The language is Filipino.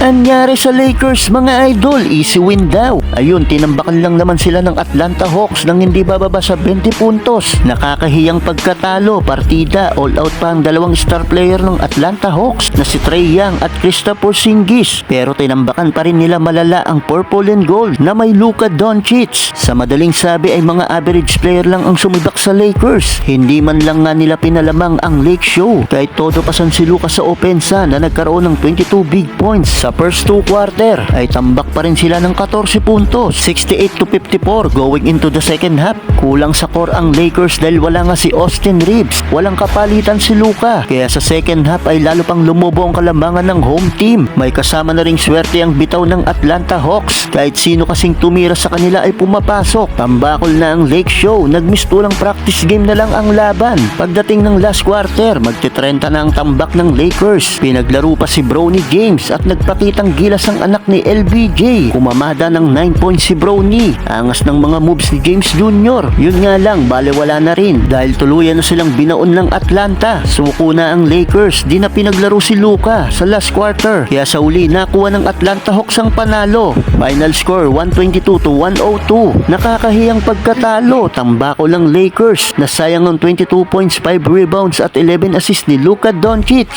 Anyari sa Lakers mga idol, easy win daw. Ayun, tinambakan lang naman sila ng Atlanta Hawks nang hindi bababa sa 20 puntos. Nakakahiyang pagkatalo, partida, all out pa ang dalawang star player ng Atlanta Hawks na si Trey Young at Christopher Singis. Pero tinambakan pa rin nila malala ang purple and gold na may Luka Doncic. Sa madaling sabi ay mga average player lang ang sumibak sa Lakers. Hindi man lang nga nila pinalamang ang Lake Show kahit todo pasan si Luka sa opensa na nagkaroon ng 22 big points sa first two quarter. Ay tambak pa rin sila ng 14 puntos. 68 to 54 going into the second half. Kulang sa core ang Lakers dahil wala nga si Austin Reeves. Walang kapalitan si Luka. Kaya sa second half ay lalo pang lumubo ang kalambangan ng home team. May kasama na ring swerte ang bitaw ng Atlanta Hawks. Kahit sino kasing tumira sa kanila ay pumapasok. Tambakol na ang Lake Show. Nagmistulang practice game na lang ang laban. Pagdating ng last quarter magtitrenta na ang tambak ng Lakers. Pinaglaro pa si Brownie James at nagpakitang gilas ang anak ni LBJ kumamada ng 9 points si Brownie. Angas ng mga moves ni James Jr. yun nga lang balewala na rin. Dahil tuluyan na silang binaon ng Atlanta. Suko na ang Lakers. Di na pinaglaro si Luka sa last quarter. Kaya sa uli nakuha ng Atlanta Hawks ang panalo. Final score 122 to 102 nakakahiyang pagkatalo. Tambako lang Lakers. Na sayang ang 22 points 5 rebounds at 11 assists ni Luka Doncic